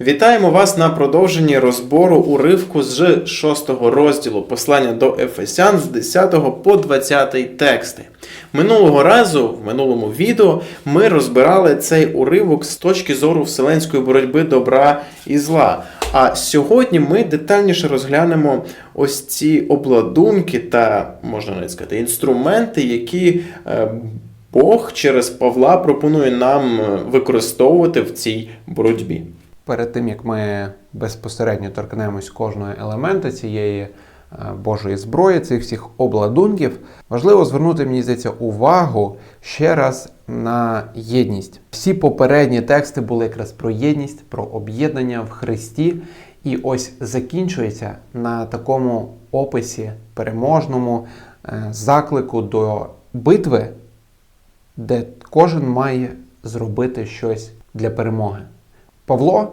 Вітаємо вас на продовженні розбору уривку з 6 розділу послання до Ефесян з 10 по 20 тексти. Минулого разу, в минулому відео, ми розбирали цей уривок з точки зору вселенської боротьби добра і зла. А сьогодні ми детальніше розглянемо ось ці обладунки та, можна навіть сказати, інструменти, які е, Бог через Павла пропонує нам е, використовувати в цій боротьбі. Перед тим як ми безпосередньо торкнемось кожного елемента цієї е, Божої зброї, цих всіх обладунків, важливо звернути, мені здається, увагу ще раз на єдність. Всі попередні тексти були якраз про єдність, про об'єднання в Христі. І ось закінчується на такому описі переможному е, заклику до битви, де кожен має зробити щось для перемоги. Павло,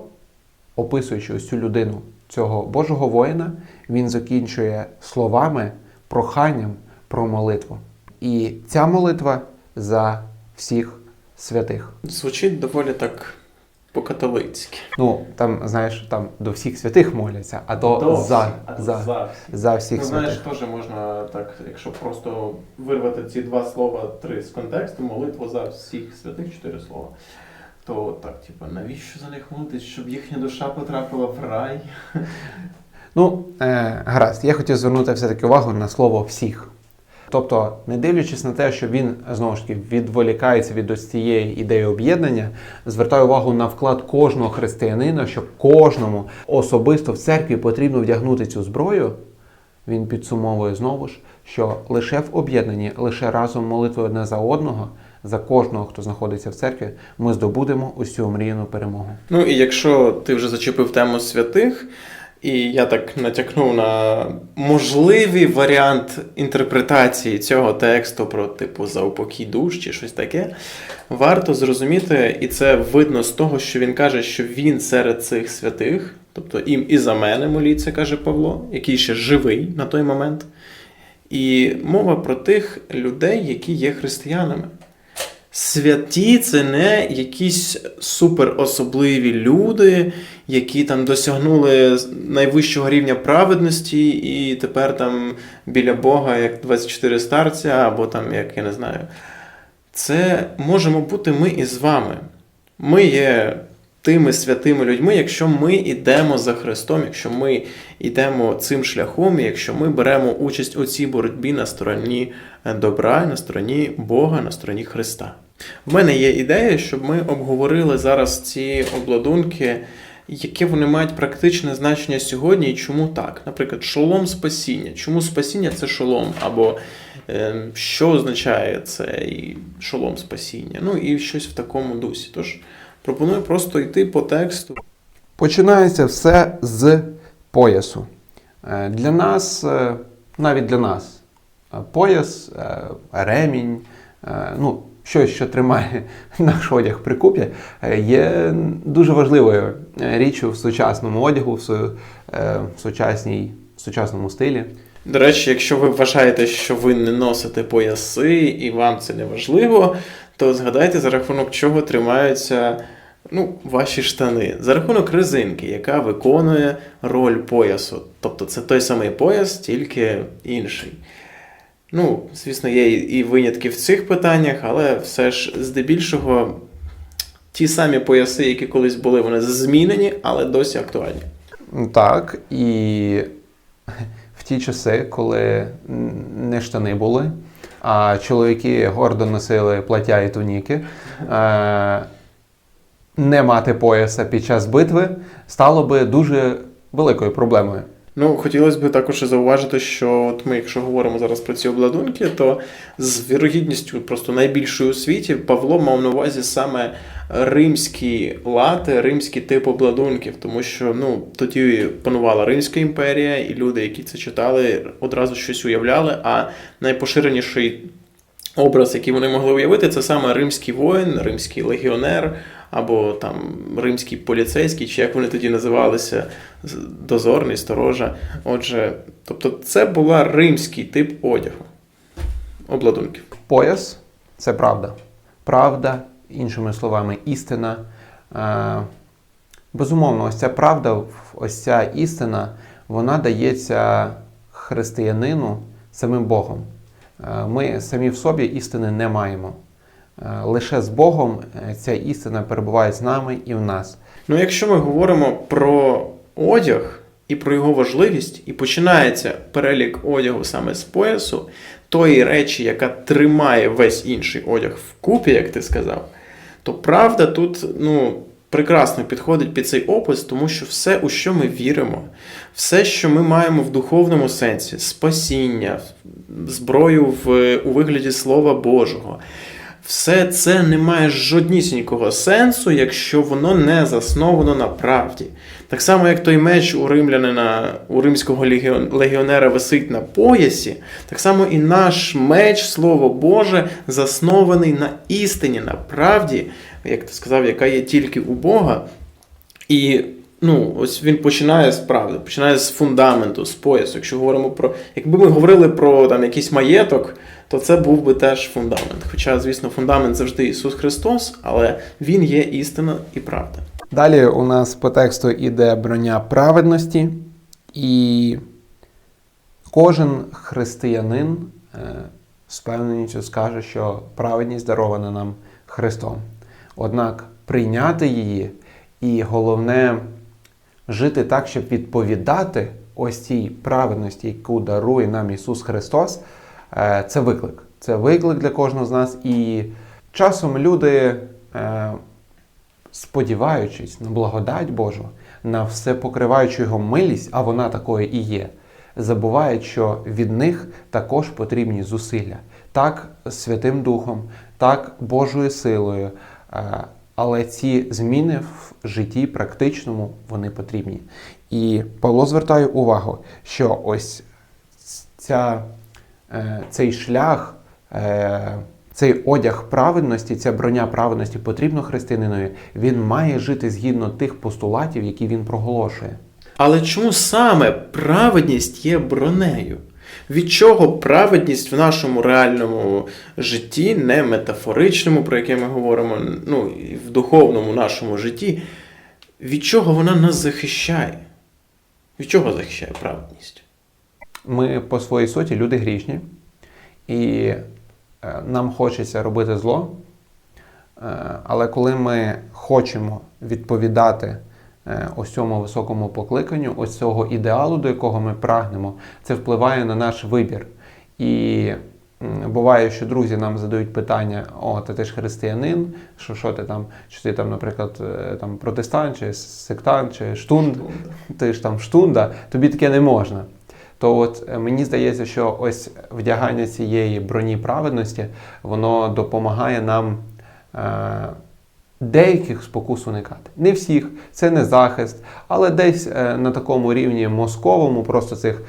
описуючи ось цю людину, цього Божого воїна, він закінчує словами, проханням про молитву. І ця молитва за всіх святих. Звучить доволі так по-католицьки. Ну, там, знаєш, там до всіх святих моляться, а то за, за, за всіх Ну, знаєш, святих. теж можна так, якщо просто вирвати ці два слова, три з контексту, молитву за всіх святих, чотири слова. То так, типа, навіщо за них молитись, щоб їхня душа потрапила в рай? Ну, е, гаразд, я хотів звернути все-таки увагу на слово всіх. Тобто, не дивлячись на те, що він знову ж таки відволікається від ось цієї ідеї об'єднання, звертає увагу на вклад кожного християнина, що кожному особисто в церкві потрібно вдягнути цю зброю. Він підсумовує знову ж, що лише в об'єднанні, лише разом молитвою одне за одного, за кожного, хто знаходиться в церкві, ми здобудемо усю мріяну перемогу. Ну і якщо ти вже зачепив тему святих, і я так натякнув на можливий варіант інтерпретації цього тексту про типу заупокій душ чи щось таке, варто зрозуміти, і це видно з того, що він каже, що він серед цих святих, тобто їм і за мене моліться, каже Павло, який ще живий на той момент. І мова про тих людей, які є християнами. Святі це не якісь суперособливі люди, які там досягнули найвищого рівня праведності, і тепер там біля Бога як 24 старця, або там, як я не знаю. Це можемо бути ми із вами. Ми є тими святими людьми, якщо ми йдемо за Христом, якщо ми йдемо цим шляхом, якщо ми беремо участь у цій боротьбі на стороні добра, на стороні Бога, на стороні Христа. В мене є ідея, щоб ми обговорили зараз ці обладунки, яке вони мають практичне значення сьогодні і чому так. Наприклад, шолом спасіння. Чому спасіння це шолом? Або е, що означає цей шолом спасіння? Ну і щось в такому дусі. Тож пропоную просто йти по тексту. Починається все з поясу. Е, Для нас, е, навіть для нас, е, пояс, ремінь, ну, щось, що тримає наш одяг при купі, е, є дуже важливою е, річчю в сучасному одягу, в су- е, в сучасній, в сучасному стилі. До речі, якщо ви вважаєте, що ви не носите пояси і вам це не важливо, то згадайте, за рахунок чого тримаються ну, ваші штани. За рахунок резинки, яка виконує роль поясу. Тобто це той самий пояс, тільки інший. Ну, звісно, є і винятки в цих питаннях, але все ж здебільшого ті самі пояси, які колись були, вони змінені, але досі актуальні. Так, і в ті часи, коли не штани були, а чоловіки гордо носили плаття і туніки, е, не мати пояса під час битви стало би дуже великою проблемою. Ну, хотілося б також зауважити, що от ми, якщо говоримо зараз про ці обладунки, то з вірогідністю просто найбільшою у світі Павло мав на увазі саме римські лати, римський тип обладунків, тому що ну, тоді панувала Римська імперія, і люди, які це читали, одразу щось уявляли, а найпоширеніший образ, який вони могли уявити, це саме римський воїн, римський легіонер, або там римський поліцейський, чи як вони тоді називалися, дозорний, сторожа. Отже, тобто це була римський тип одягу, обладунків. Пояс це правда. Правда, іншими словами, істина. Е, Безумовно, ось ця правда, ось ця істина, вона дається християнину самим Богом. Е, Ми самі в собі істини не маємо. Е, Лише з Богом е, ця істина перебуває з нами і в нас. Ну, якщо ми говоримо про одяг і про його важливість, і починається перелік одягу саме з поясу, тої речі, яка тримає весь інший одяг вкупі, як ти сказав, то правда тут ну, прекрасно підходить під цей опис, тому що все, у що ми віримо, все, що ми маємо в духовному сенсі, спасіння, зброю в, у вигляді Слова Божого. Все це не має жоднісінького сенсу, якщо воно не засновано на правді. Так само, як той меч у римлянина, у римського легіонера висить на поясі, так само і наш меч, Слово Боже, заснований на істині, на правді, як ти сказав, яка є тільки у Бога. І ну, ось він починає з правди, починає з фундаменту, з поясу. Якщо говоримо про. Якби ми говорили про там якийсь маєток, то це був би теж фундамент. Хоча, звісно, фундамент завжди Ісус Христос, але Він є істина і правда. Далі у нас по тексту іде броня праведності, і кожен християнин е, з певністю скаже, що праведність дарована нам Христом. Однак прийняти її і головне жити так, щоб відповідати ось цій праведності, яку дарує нам Ісус Христос, це виклик. Це виклик для кожного з нас. І часом люди, е, сподіваючись на благодать Божу, на все покриваючу його милість, а вона такою і є, забувають, що від них також потрібні зусилля. Так, Святим Духом, так Божою силою. е, Але ці зміни в житті практичному вони потрібні. І Павло звертає увагу, що ось ця, е, цей шлях, е, цей одяг праведності, ця броня праведності потрібно християнинові, він має жити згідно тих постулатів, які він проголошує. Але чому саме праведність є бронею? Від чого праведність в нашому реальному житті, не метафоричному, про яке ми говоримо, ну і в духовному нашому житті, від чого вона нас захищає? Від чого захищає праведність? Ми по своїй суті люди грішні, і е, нам хочеться робити зло. Е, Але коли ми хочемо відповідати е, ось цьому високому покликанню, ось цього ідеалу, до якого ми прагнемо, це впливає на наш вибір. І буває, що друзі нам задають питання: о, та ти ж християнин, що, що ти там, чи ти там, наприклад, там протестант, чи сектант, чи штунд, ти ж там штунда, тобі таке не можна. То от е, мені здається, що ось вдягання цієї броні праведності, воно допомагає нам е, деяких спокус уникати. Не всіх, це не захист, але десь е, на такому рівні мозковому, просто цих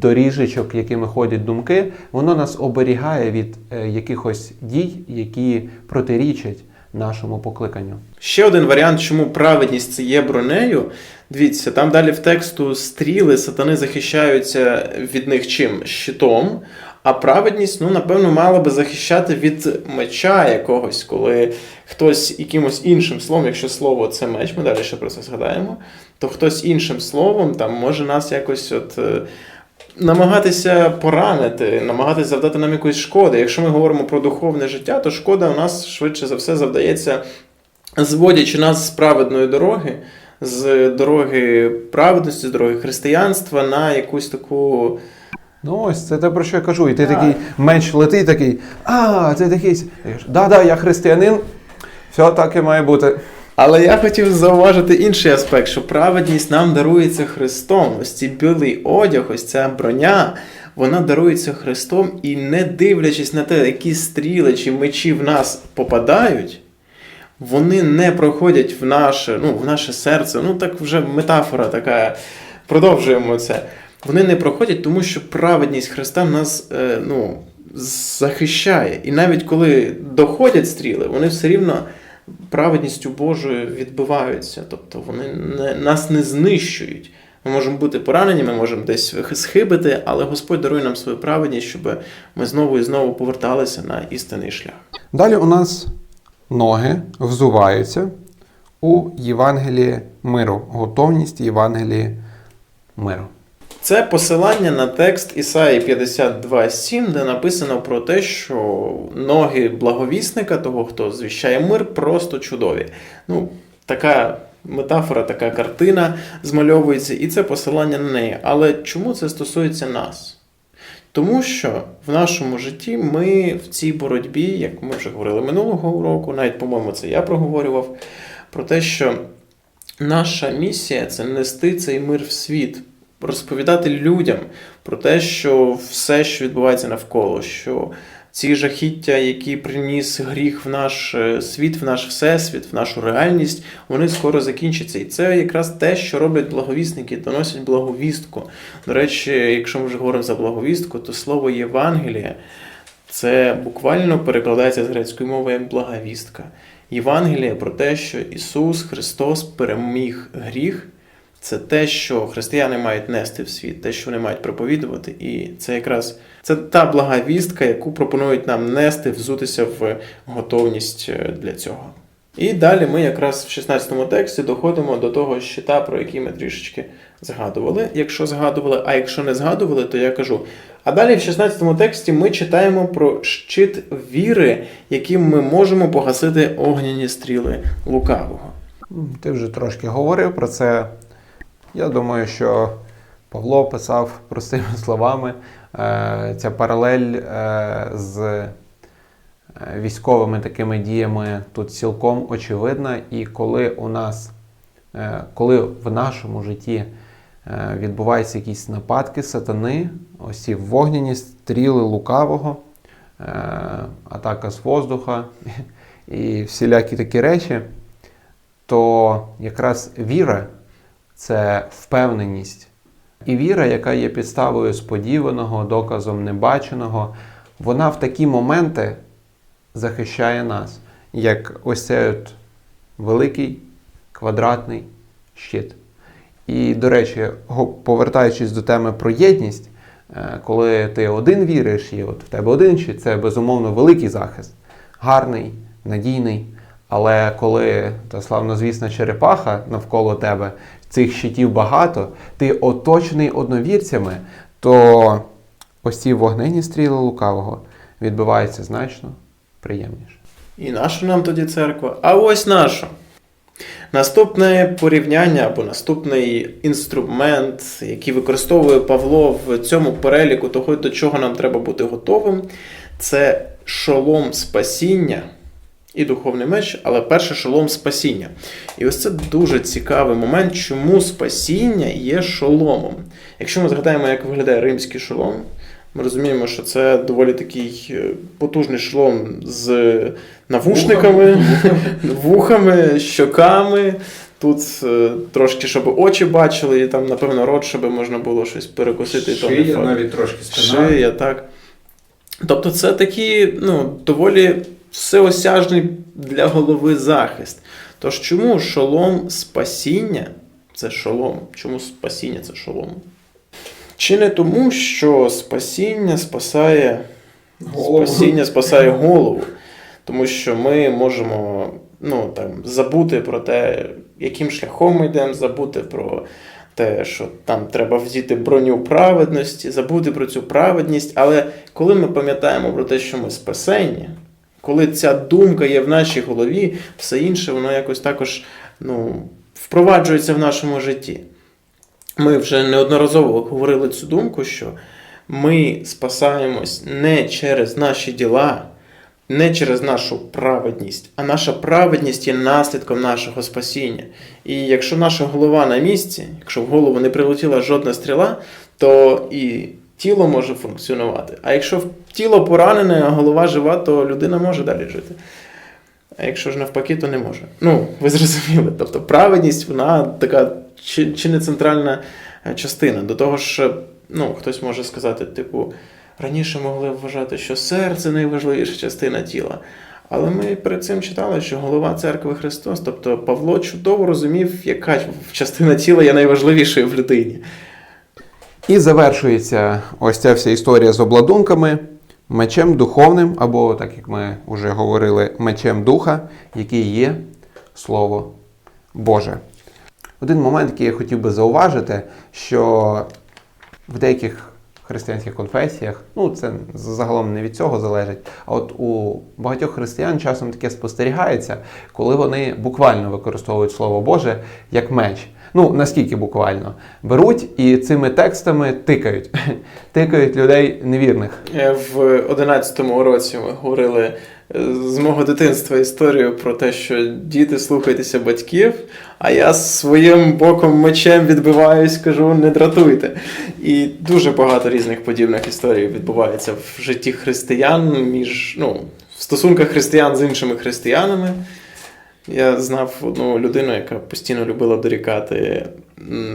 доріжечок, якими ходять думки, воно нас оберігає від е, якихось дій, які протирічать нашому покликанню. Ще один варіант, чому праведність це є бронею. Дивіться, там далі в тексту стріли сатани захищаються від них чим? Щитом. А праведність, ну, напевно, мала би захищати від меча якогось, коли хтось якимось іншим словом, якщо слово це меч, ми далі ще про це згадаємо, то хтось іншим словом там може нас якось от. Намагатися поранити, намагатися завдати нам якоїсь шкоди. Якщо ми говоримо про духовне життя, то шкода у нас швидше за все завдається, зводячи нас з праведної дороги, з дороги праведності, з дороги християнства на якусь таку. Ну ось це те, про що я кажу. І ти Так. такий менш летить, такий, а, ти такий. Да-да, я християнин, все так і має бути. Але я хотів зауважити інший аспект, що праведність нам дарується Христом. Ось цей білий одяг, ось ця броня, вона дарується Христом, і не дивлячись на те, які стріли чи мечі в нас попадають, вони не проходять в наше, ну, в наше серце. Ну, так вже метафора така. Продовжуємо це. Вони не проходять, тому що праведність Христа нас е, ну, захищає. І навіть коли доходять стріли, вони все рівно праведністю Божою відбиваються. Тобто вони не, нас не знищують. Ми можемо бути поранені, ми можемо десь схибити, але Господь дарує нам свою праведність, щоб ми знову і знову поверталися на істинний шлях. Далі у нас ноги взуваються у Євангелії миру, готовність Євангелії миру. Це посилання на текст Ісаї 52.7, де написано про те, що ноги благовісника, того, хто звіщає мир, просто чудові. Ну, така метафора, така картина змальовується, і це посилання на неї. Але чому це стосується нас? Тому що в нашому житті ми в цій боротьбі, як ми вже говорили минулого уроку, навіть, по-моєму, це я проговорював, про те, що наша місія це нести цей мир в світ, розповідати людям про те, що все, що відбувається навколо, що ці жахіття, які приніс гріх в наш е, світ, в наш всесвіт, в нашу реальність, вони скоро закінчаться. І це якраз те, що роблять благовісники, доносять благовістку. До речі, якщо ми вже говоримо за благовістку, то слово Євангелія це буквально перекладається з грецької мови як благовістка. Євангелія про те, що Ісус Христос переміг гріх. Це те, що християни мають нести в світ, те, що вони мають проповідувати, і це якраз це та блага вістка, яку пропонують нам нести, взутися в готовність е, для цього. І далі ми якраз в 16 тексті доходимо до того щита, про який ми трішечки згадували. Якщо згадували, а якщо не згадували, то я кажу. А далі в 16 тексті ми читаємо про щит віри, яким ми можемо погасити огняні стріли лукавого. Ти вже трошки говорив про це. Я думаю, що Павло писав простими словами. Е, Ця паралель е, з е, військовими такими діями тут цілком очевидна. І коли у нас, коли в нашому житті відбуваються якісь нападки сатани, ось ці вогняні стріли лукавого, атака з воздуха і всілякі такі речі, то якраз віра це впевненість. І віра, яка є підставою сподіваного, доказом небаченого, вона в такі моменти захищає нас, як ось цей от великий квадратний щит. І, до речі, повертаючись до теми про єдність, е, коли ти один віриш, і от в тебе один щит, це безумовно великий захист, гарний, надійний. Але коли та славнозвісна черепаха навколо тебе, цих щитів багато, ти оточений одновірцями, то ось ці вогнені стріли лукавого відбуваються значно приємніше. І наша нам тоді церква? А ось наша. Наступне порівняння або наступний інструмент, який використовує Павло в цьому переліку того, до чого нам треба бути готовим, це шолом спасіння і духовний меч, але перше шолом спасіння. І ось це дуже цікавий момент, чому спасіння є шоломом. Якщо ми згадаємо, як виглядає римський шолом, ми розуміємо, що це доволі такий е, потужний шолом з навушниками, вухами, щоками. Тут е, трошки, щоб очі бачили, і там, напевно, рот, щоб можна було щось перекусити. Шия, навіть трошки спина. Шия, так. Тобто це такий ну, доволі всеосяжний для голови захист. Тож чому шолом спасіння це шолом? Чому спасіння це шолом? Чи не тому, що спасіння спасає Голову. спасіння спасає голову? Тому що ми можемо ну, там, забути про те, яким шляхом ми йдемо, забути про те, що там треба вдіти броню праведності, забути про цю праведність. Але коли ми пам'ятаємо про те, що ми спасені, коли ця думка є в нашій голові, все інше воно якось також ну, впроваджується в нашому житті. Ми вже неодноразово говорили цю думку, що ми спасаємось не через наші діла, не через нашу праведність, а наша праведність є наслідком нашого спасіння. І якщо наша голова на місці, якщо в голову не прилетіла жодна стріла, то і тіло може функціонувати. А якщо тіло поранене, а голова жива, то людина може далі жити. А якщо ж навпаки, то не може. Ну, ви зрозуміли. Тобто праведність, вона така чи, чи не центральна е, частина. До того ж, е, ну, хтось може сказати, типу, раніше могли вважати, що серце найважливіша частина тіла. Але ми перед цим читали, що голова церкви Христос, тобто Павло чудово розумів, яка частина тіла є найважливішою в людині. І завершується ось ця вся історія з обладунками мечем духовним, або, так як ми вже говорили, мечем духа, який є Слово Боже. Один момент, який я хотів би зауважити, що в деяких християнських конфесіях, ну це загалом не від цього залежить, а от у багатьох християн часом таке спостерігається, коли вони буквально використовують Слово Боже як меч. Ну, наскільки буквально беруть і цими текстами тикають, тикають людей невірних. Е, В 11-му році ми говорили е, з мого дитинства історію про те, що діти слухайтеся батьків, а я своїм боком мечем відбиваюсь, кажу, не дратуйте. І дуже багато різних подібних історій відбувається в житті християн між ну, в стосунках християн з іншими християнами. Я знав одну людину, яка постійно любила дорікати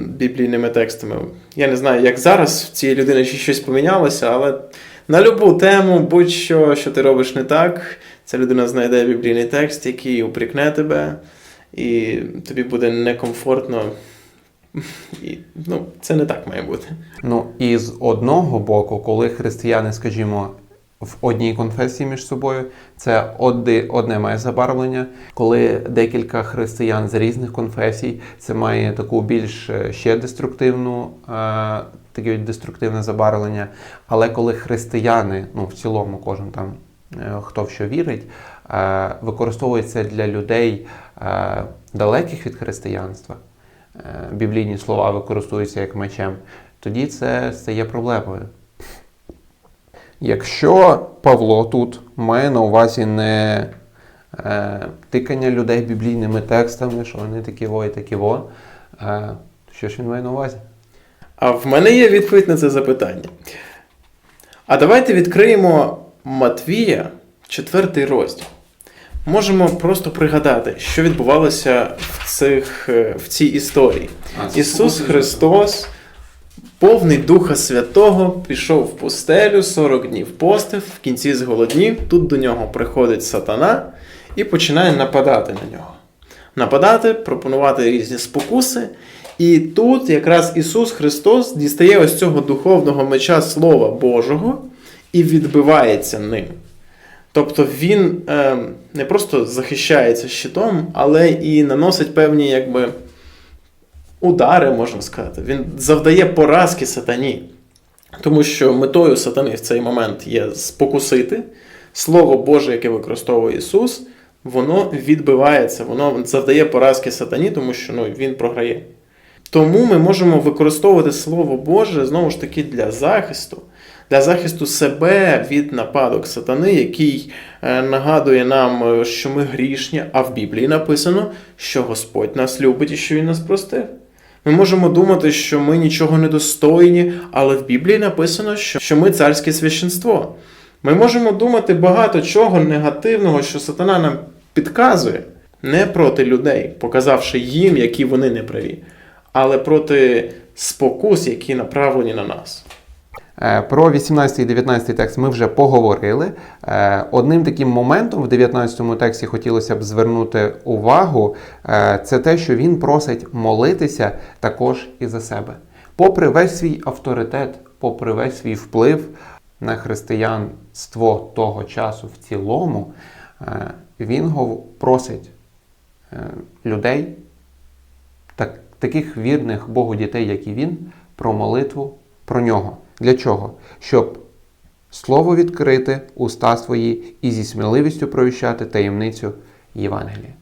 біблійними текстами. Я не знаю, як зараз в цієї людини ще щось помінялося, але на любу тему, будь-що, що ти робиш не так, ця людина знайде біблійний текст, який упрікне тебе, і тобі буде некомфортно. І, ну, це не так має бути. Ну і з одного боку, коли християни, скажімо, в одній конфесії між собою, це одне, має забарвлення. Коли декілька християн з різних конфесій, це має таку більш е, ще деструктивну, е, таке деструктивне забарвлення. Але коли християни, ну в цілому, кожен там е, хто в що вірить, використовується для людей далеких від християнства, біблійні слова використовуються як мечем, тоді це стає проблемою. Якщо Павло тут має на увазі не е, тикання людей біблійними текстами, що вони такі во і такі во, е, що ж він має на увазі? А в мене є відповідь на це запитання. А давайте відкриємо Матвія, четвертий розділ. Можемо просто пригадати, що відбувалося в, цих, е, в цій історії. Ісус Христос, повний Духа Святого, пішов в пустелю, 40 днів постив, в кінці зголоднів. Тут до нього приходить сатана і починає нападати на нього. Нападати, пропонувати різні спокуси. І тут якраз Ісус Христос дістає ось цього духовного меча Слова Божого і відбивається ним. Тобто він е, не просто захищається щитом, але і наносить певні якби, удари, можна сказати. Він завдає поразки сатані. Тому що метою сатани в цей момент є спокусити. Слово Боже, яке використовує Ісус, воно відбивається, воно завдає поразки сатані, тому що ну, він програє. Тому ми можемо використовувати Слово Боже знову ж таки для захисту, для захисту себе від нападок сатани, який е, нагадує нам, е, що ми грішні, а в Біблії написано, що Господь нас любить і що Він нас простив. Ми можемо думати, що ми нічого не достойні, але в Біблії написано, що, ми царське священство. Ми можемо думати багато чого негативного, що сатана нам підказує, не проти людей, показавши їм, які вони неправі, але проти спокус, які направлені на нас. Е, Про 18 і 19 текст ми вже поговорили. Е, Одним таким моментом в 19 тексті хотілося б звернути увагу, е, це те, що він просить молитися також і за себе. Попри весь свій авторитет, попри весь свій вплив на християнство того часу в цілому, він просить людей, так, таких вірних Богу дітей, як і він, про молитву про нього. Для чого? Щоб слово відкрити, уста свої і зі сміливістю провіщати таємницю Євангелія.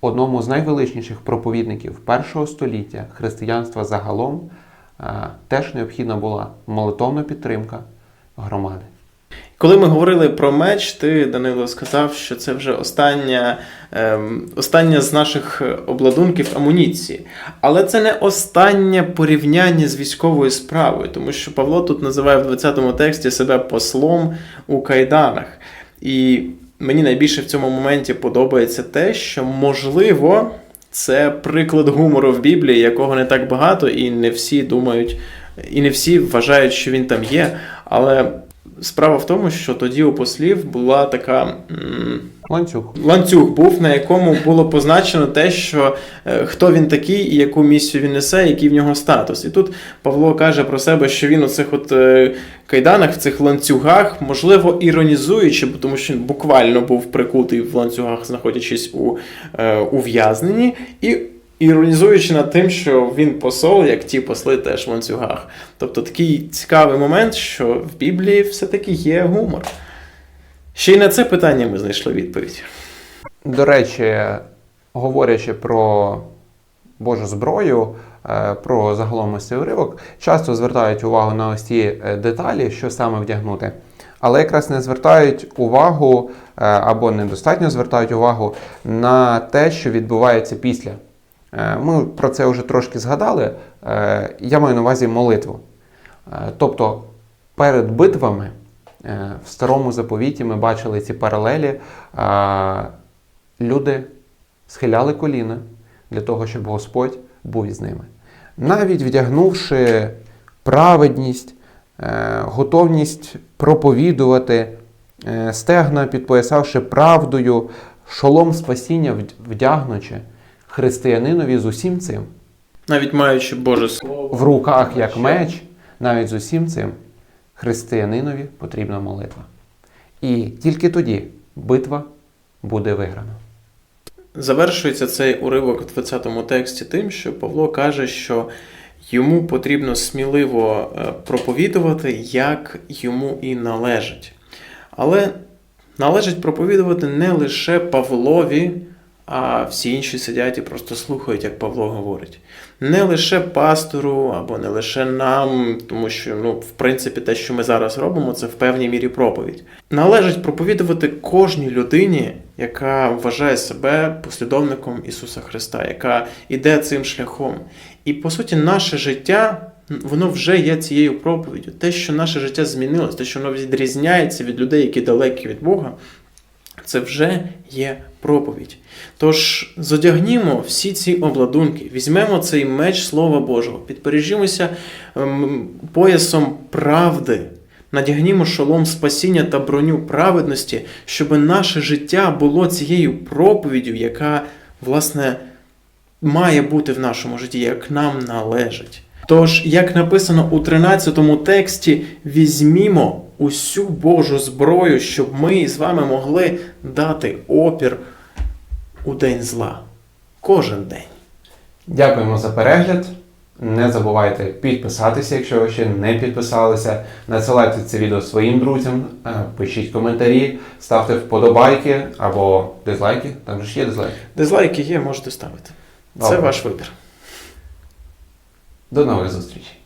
Одному з найвеличніших проповідників першого століття християнства загалом теж необхідна була молитовна підтримка громади. Коли ми говорили про меч, ти, Данило, сказав, що це вже остання, ем, остання з наших обладунків амуніції. Але це не останнє порівняння з військовою справою, тому що Павло тут називає в 20-му тексті себе послом у кайданах. І мені найбільше в цьому моменті подобається те, що можливо. Це приклад гумору в Біблії, якого не так багато, і не всі думають, і не всі вважають, що він там є. Але справа в тому, що тоді у послів була така. Ланцюг. Ланцюг був, на якому було позначено те, що е, хто він такий і яку місію він несе, який в нього статус. І тут Павло каже про себе, що він у цих от е, кайданах, в цих ланцюгах, можливо, іронізуючи, тому що він буквально був прикутий в ланцюгах, знаходячись у е, ув'язненні, і іронізуючи над тим, що він посол, як ті посли теж в ланцюгах. Тобто такий цікавий момент, що в Біблії все-таки є гумор. Ще й на це питання ми знайшли відповідь. До речі, говорячи про Божу зброю, е, про загалом ось цей уривок, часто звертають увагу на ось ті е, деталі, що саме вдягнути. Але якраз не звертають увагу е, або недостатньо звертають увагу на те, що відбувається після. Е, Ми про це вже трошки згадали. Е, Я маю на увазі молитву. Е, Тобто перед битвами в старому заповіті ми бачили ці паралелі. Люди схиляли коліна для того, щоб Господь був із ними. Навіть вдягнувши праведність, готовність проповідувати, стегна підпоясавши правдою, шолом спасіння вдягнучи, християнинові з усім цим, Навіть маючи Боже Слово. в руках як меч, навіть з усім цим, християнинові потрібна молитва. І тільки тоді битва буде виграна. Завершується цей уривок в 20-му тексті тим, що Павло каже, що йому потрібно сміливо е, проповідувати, як йому і належить. Але належить проповідувати не лише Павлові, а всі інші сидять і просто слухають, як Павло говорить. Не лише пастору або не лише нам, тому що, ну, в принципі, те, що ми зараз робимо, це в певній мірі проповідь. Належить проповідувати кожній людині, яка вважає себе послідовником Ісуса Христа, яка іде цим шляхом. І по суті, наше життя. Воно вже є цією проповіддю. Те, що наше життя змінилось, те, що воно відрізняється від людей, які далекі від Бога, це вже є проповідь. Тож зодягнімо всі ці обладунки, візьмемо цей меч Слова Божого, підпережімося ем, поясом правди, надягнімо шолом спасіння та броню праведності, щоб наше життя було цією проповіддю, яка, власне, має бути в нашому житті, як нам належить. Тож, як написано у 13 тексті, візьмімо усю Божу зброю, щоб ми з вами могли дати опір у день зла. Кожен день. Дякуємо за перегляд. Не забувайте підписатися, якщо ви ще не підписалися. Надсилайте це відео своїм друзям, е, пишіть коментарі, ставте вподобайки або дизлайки. Там же ж є дизлайки. Дизлайки є, можете ставити. Це ваш вибір. До нових зустрічей.